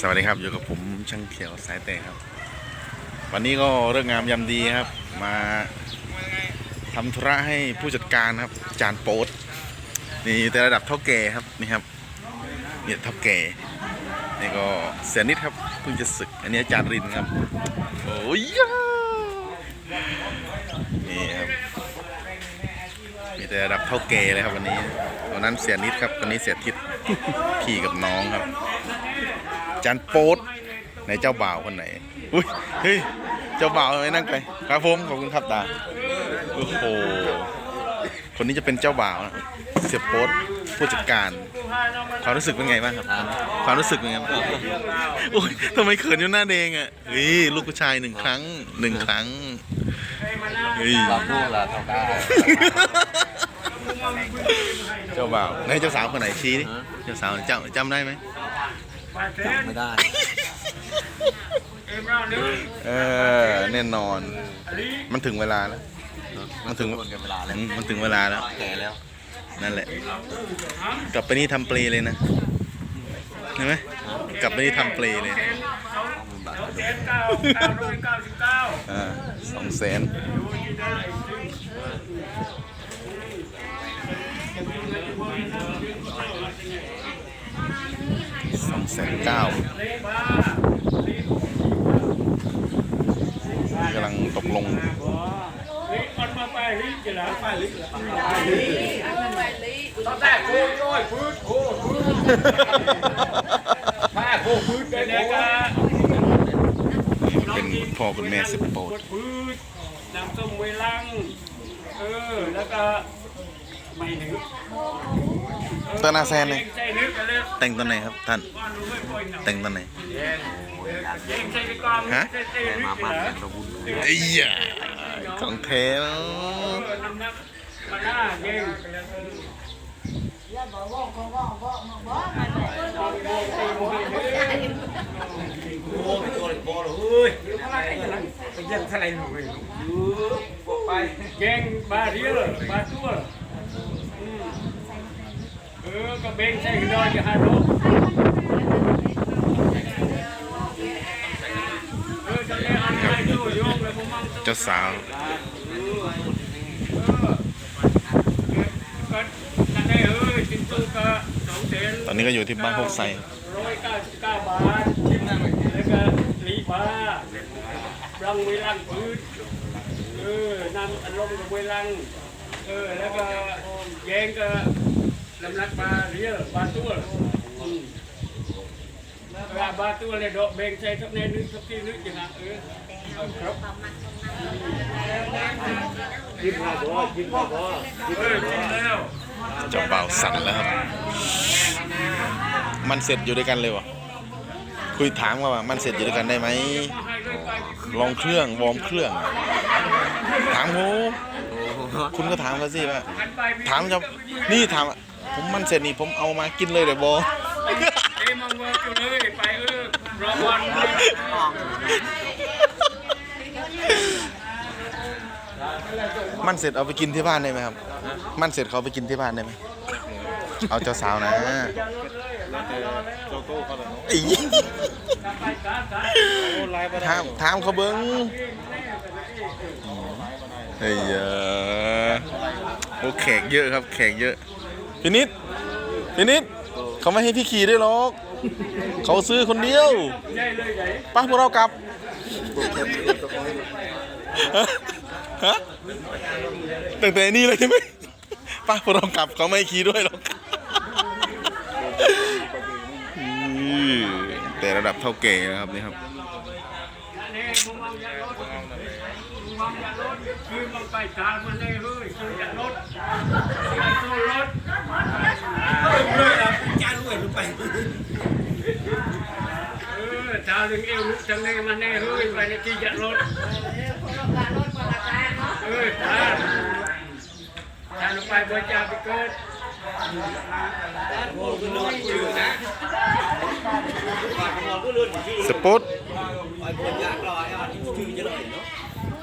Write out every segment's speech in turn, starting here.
สวัสดีครับอยู่กับผมช่างเขียวสายเตะครับ วันนี้ก็เรื่องงามยามดีครับ มาทำธุระให้ผู้จัดการครับ จานโป๊ตนี่แต่ระดับเท่าแก่ครับนี่ครับเนี่ยเท่าแก่นี่ก็เสียนิดครับเพิ่งจะศึก อันนี้อาจารย์รินครับโอ้ยยานี่ครับมีแต่ระดับเท่าแก่เลยครับวันนี้วันนั้นเสียนิดครับวันนี้เสียทิศพี่กับน้องครับ จันโป๊ดในเจ้าบ่าวคนไหนอุ้ยเฮ้ยเจ้าบ่าวไปนั่งไปครับผมขอบคุณครับตาโอ้โหคนนี้จะเป็นเจ้าบ่าวนะเสียโป๊ดผู้จัดการความรู้สึกเป็นไงบ้างครับความรู้สึกเป็นไงบ้างโอ้ยทำไมเขินอยู่หน้าแดงอะเฮ้ยลูกผู้ชายหนึ่งครั้งหนึ่งครั้งเฮ้ยรับลูกละเท่าได้เจ้าบ่าวไหนเจ้าสาวคนไหนชี้ดิเจ้าสาวจำจำได้ไหม จำไม่ได้ เออแน่นอน มันถึงเวลาแล้ว มันถึงหมดกันเวลาแล้วอืมมันถึงเวลาแล้ว แก่แล้ว นั่นแหละ กลับไปนี่ทำเปลเลยนะเห็นไหมกลับไปนี่ทำเปลเลยต้องมีบัตรเจ็ดเก้าเก้าร้อยเก้าสิบเก้าอ่าสองแสน สองแสนเก้ากำลังตกลงตั้งแต่โค้ช่วยพื้นโคฟืดฟ้าโค้พื้นเป็นไงกันเป็นคุณพ่อคุณแม่สิบโปรดน้ำส้มเวลัง เออ แล้วก็ไม่นึก ตอนนาแซนเลยใจนึกกันเลยแต่งตอนไหนครับท่านว่ารู้ไม่ค่อยหนักแต่งตอนไหนเองใจไปกองฮะใจใจแก่นึกมาเหบ้านรอแข่งระบุญไอ้ยาของแท้แล้วเออน้ำหนักมาหน้าเก่งแกงบาเรียลบาตัวอืม เออก็เบงใส่กระดอนจะหาโรเออจะได้อันไหนดูโยงเจ้าสาวตอนนี้ก็อยู่ที่บ้านพกไซร้อยเก้าสิบเก้าบาทชิมแล้วก็ลีบารังเวลังพื้นเออนำอารมณ์กับเวลังเออแล้วก็แยงก็ลำนักบาเรียลบาตัวอืมเวลาบาตัวเลยดอกเบงใช้ทับในนึกทับที่นึกอย่างนั้นเออเอาครับยิ้มมาบ่ยิ้มมาบ่เอจริงแล้วเจ้าบ่าวสั่นแล้วครับ มันเสร็จอยู่ด้วยกันเลยวะคุยถามว่ามันเสร็จอยู่ด้วยกันได้ไหมลองเครื่องวอร์มเครื่องถามผมคุณก็ถามเขาสิว่าถามจะนี่ถาม ผมมันเสร็จนี่ผมเอามากินเลยเดี๋ยวบอเอ้ยมาเวิร์กอยู่เลยไปเออรอวันเลยมันเสร็จเอาไปกินที่บ้านได้ไหมครับ มันเสร็จเขาไปกินที่บ้านได้ไหมเอาเจ้าสาวนะไอ้เหี้ยถามถามเขาเบิ้งไอ้เหี้ยโอ้แขกเยอะครับ แขกเยอะ พี่นิดพี่นิดเขาไม่ให้พี่ขี่ด้วยหรอกเขาซื้อคนเดียวป้าพวกเรากลับฮะตั้งแต่นี่เลยใช่ไหมป้าพวกเรากลับเขาไม่ขี่ด้วยหรอกแต่ระดับเท่าแก่นะครับนี่ครับนี่มึงวางยารถมึงวางยารถคือมึงไปทางมันเลยเฮ้ยคือยารถสู้รถ ยอะจานรวยลงไปเออทางถึงเอวลุกางนี้มันแน่เฮ้ยไปในที่ยารถเออทางทาลงไปบริจาคไปเกิดสปุต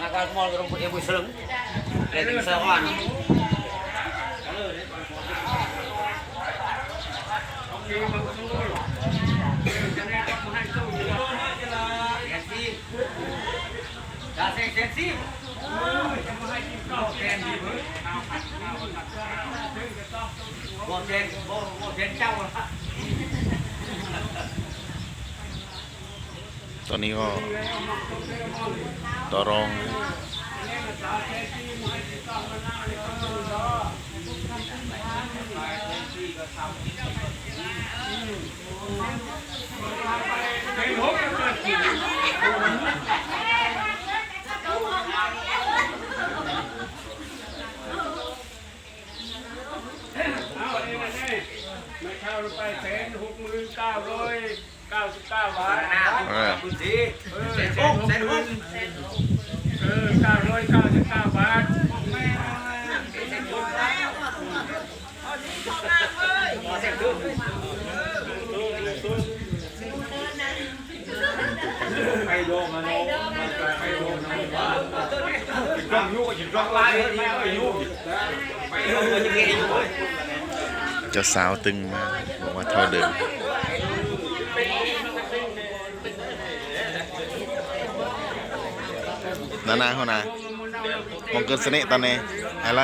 อาการมองกับเอ็มบุษลึงเล่นเซอร์วางส่วน bộ trên bộ bộ trên trong ตอนนี้ก็ต่อรองทำ ไม่เข้าไปแสนหกหมื่นเก้าร้อยเก้าสิบเก้าบาทเออคุณสีเออเซนแสหนกหกเซนหหมื่กนเออเก้าร้อยเก้าสิบเก้าบาท ไปโยมมาโนไปโยมนะกล้องยูก็ยิงกล้องลายไม่เอายูไปโยมก็จะเกยอยู่ เจ้าสาวตึงมากบอกว่าเท่าเดิมนานาเขานามองเกินเสน่ห์ตอนนี้อะไร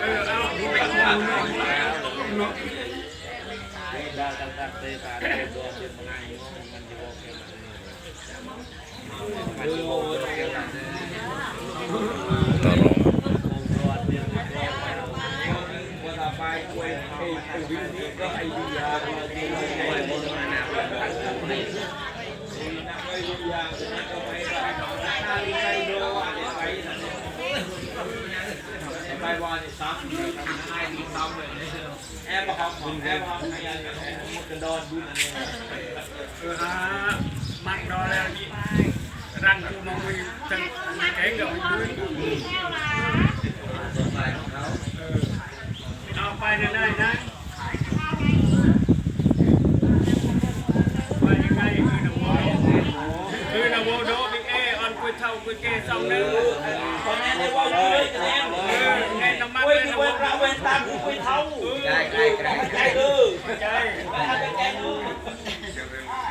เออเอา ต่อรองไปวันนี้ซ้ำให้ดีซ้ำเลยแอบมาครับแอบมาให้ยันกันดอนบุญอันนี้เออฮะมักรอแล้วนี่รังกูมองไปจังแข็งกับมือเอาไปนะได้นะไปยังไงคือนะโวคือนะโวโดบิ๊กเอออนกุยเท่ากุยเกสองหนึ่ง ตอนนี้ได้ว่าเลยแน่ เออไงน้ำมัน เว้ เลย ยนะ เว้ โวย พระเว้นตามกูไปเท่าได้ได้ได้ได้เออ ใจ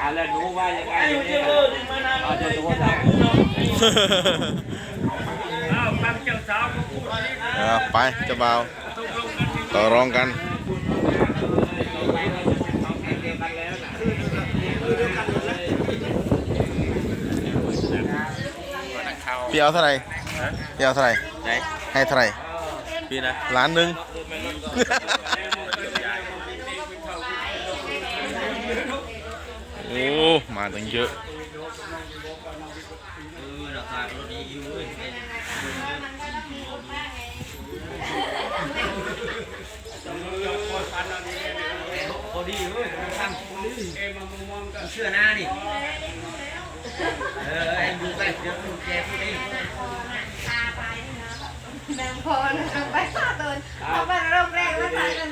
อะไรรู้ว่ายังไงเนี่ยเออนี่มานานแล้วจะโดนจับ อ้าวฟัง เจ้าสาวเขาพูดนี่เอาไปเจ้าบ่าวตกลงกันที่ต่อรองกันพี่เอาเท่าไหร่พี่เอาเท่าไหร่ไหนให้เท่าไหร่พี่นะล้านหนึ่งโอ้ มาตั้งเยอะ เออราคารถนี้อยู่เว้ย พอดีเว้ยทำพอดีเอ็มามองกันเชื่อหน้าดิเออไอ้ดูไปเดี๋ยวดูแกพูดเองนางพอนะไปตาเดินเขาไปโรงแรมแล้วตาเดิน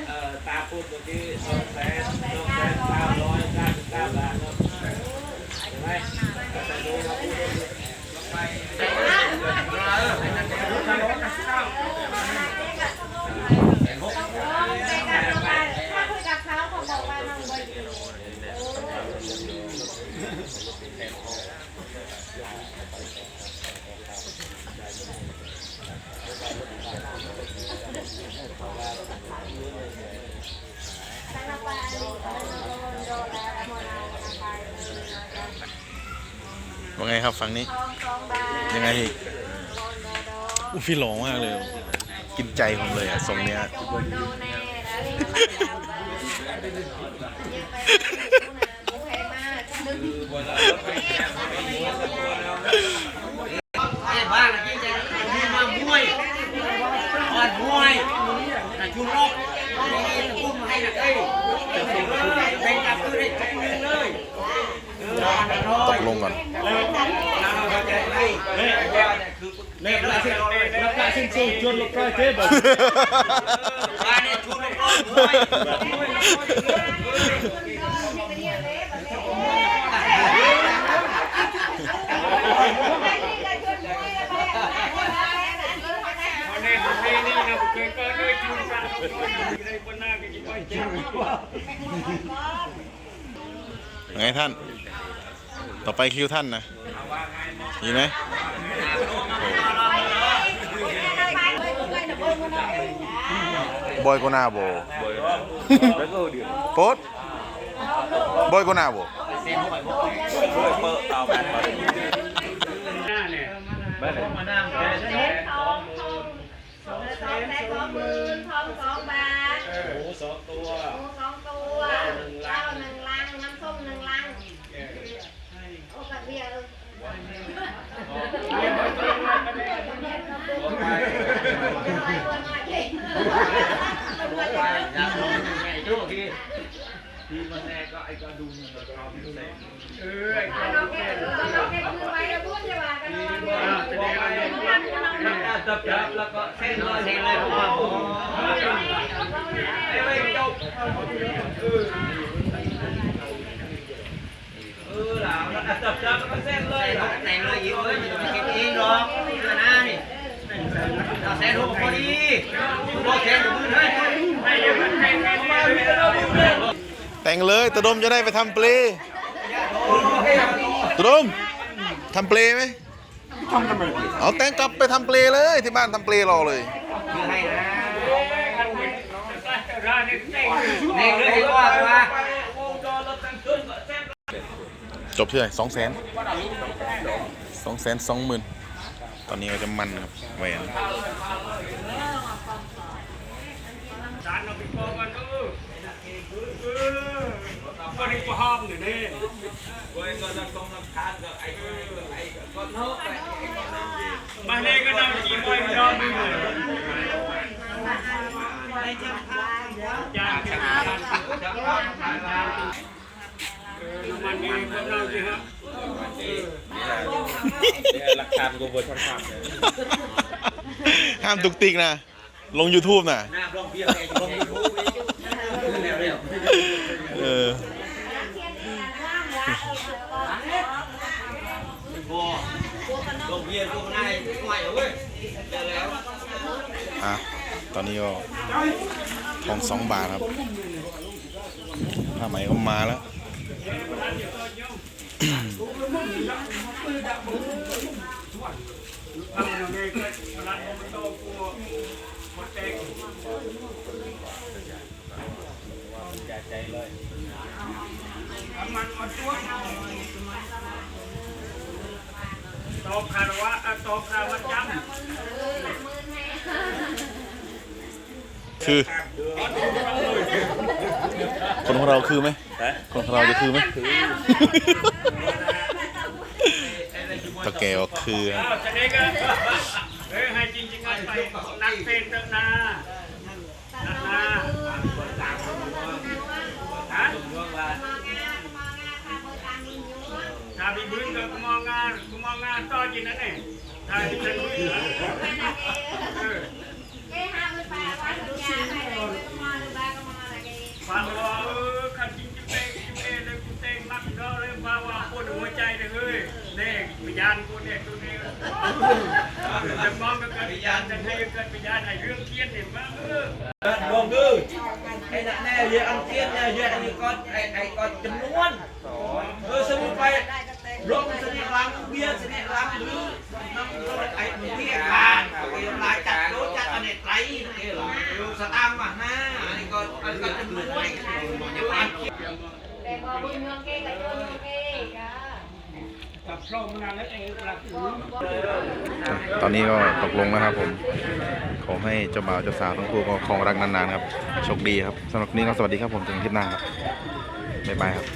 ตาพูดเมื่อกี้สองแสงแสนเก้าร้อยเก้าสิบเก้าบาทเนาะใช่ไหมแต่ดูเราพูดเอง ไปกันโรงแรมถ้าคุยกับเขาเขาบอกว่าน้องบอยดี ว่าไงครับฝั่งนี้ ยังไงอีกอุ้ยพี่หล่อมากเลย กินใจผมเลยอะทรงเนี้ยไอ้บ้านที่จะมีมามวยอ่อนมวยนะชุนรบนี่กุ้มให้นะเอ้ยเป็นกับคือได้ทุกนึงเลย ตกลงก่อนเนี่ยเราเชื่อเราการสิ้นสุดจนเราก็เจ็บบ้านเนี่ยชุนรบมวยพอแน่ตรงนี้นี่นะเคยก็เคยจูนกันในบนหน้าก็ยิ่งไปเจ็บไงท่าน ต่อไปคิวท่านนะมีไหมโอ้บอยโกนาโบโป๊ดบอยโกนาโบหน้าเนี่ยมานั่งแสนทองทองสองแสนสองหมื่นทองสองบาทหมูสองตัวหมูสองตัวเจ้าหนึ่งลัง น้ำส้มหนึ่งลัง โอ้กับเบียร์เลยเอาน้องแก้วเอาน้องแก้วคือไว้แล้วพูดจะว่ากันนอนเนี่ยจับจับแล้วก็เส้นเลยเส้นเลยพ่อไม่จบเออหล่ะแล้วจับจับแล้วก็เส้นเลยแต่งเลยอีกเอ้ยมันจะไม่เก็บ แข่งกันเลยแต่งเลยตะดมจะได้ไปทำเปลตะดมทำเปลไหมเอาแต่งกลับไปทำเปลเลยที่บ้านทำเปลรอเลยให้นะร้านนี้เต็งเน่งเลยว่าว่า จบเที่ไหนสองแสนสองแสนสองหมื่นตอนนี้ก็จะมันครับแหวนร้านเราไปกองกันเออเออก็ได้ก็ห้อมอยู่นี่มาเล่ก็นำจีมวยรอบนึงเลยจานจา มันมีคนเราสิฮะหลักฐานกูบนช่องทางเลยห้ามตุกติกนะ ลง YouTube นะหน้าร้อมเพียงไอ้ลงยูทูบเร็วเออพอลงเพียงกูง่ายง่ายเว้ยเดี๋ยวแล้วอะตอนนี้ก็ทองสองบาทครับผ้าไหมก็มาแล้ว ทำอย่ารานผมโตกูหมดเต็งทำมันมาตัวตบคารวะอะตบคารวะจำคือ คนของเราคือไหมคนของเราจะคือไหมตะแกวคือครับอ้าวจะได้ก็เฮ้ยให้จริงจริงๆไปนักเป็นตั้งนาตั้งนาฮะถ้าพี่บึ้งก็กูมองงานกูมองงานต่อจริงนั่นเองถ้าพี่จะรู้เหรอเออฟังว่า เออขันจริงจิเต้จิเต้เลยกูเต้มักเธอเลยฟังว่าคนหัวใจเลยเฮ้ยเน่วิญญาณกูเนี่ยตัวนี้จะมองก็เกิดวิญญาณจะให้เกิดวิญญาณไอ้เรื่องเครียดเนี่ยมาเออ ลงดูไอ้นั่นแน่เยอะอันเทียนเนี่ยเยอะอันนี้ก็ไอ้ไอ้ก็จำนวนเออสมมติไปลงสนิทรังเบียร์สนิทรังหรือน้ำไอ้เบี้ยการไอ้ลายจัดโลจัดอันนี้ไตรนั่นเองเหรอดูสตางค์มาหน้าอันนี้ก็อันนี้ก็จำนวนไอ้ยังอัน แตอบุญเมืองเก้กับโยนเมืองเก้กะกับพร้อมงานแล้วเองหลักสูงตอนนี้ก็ตกลงแล้วครับผม ขอให้เจ้าบ่าวเจ้าสาวทั้งคู่ก็ครองรักนานๆครับ โชคดีครับสำหรับนนี้ก็สวัสดีครับผมถึงคลิปหน้าครับ บ๊ายบายครับ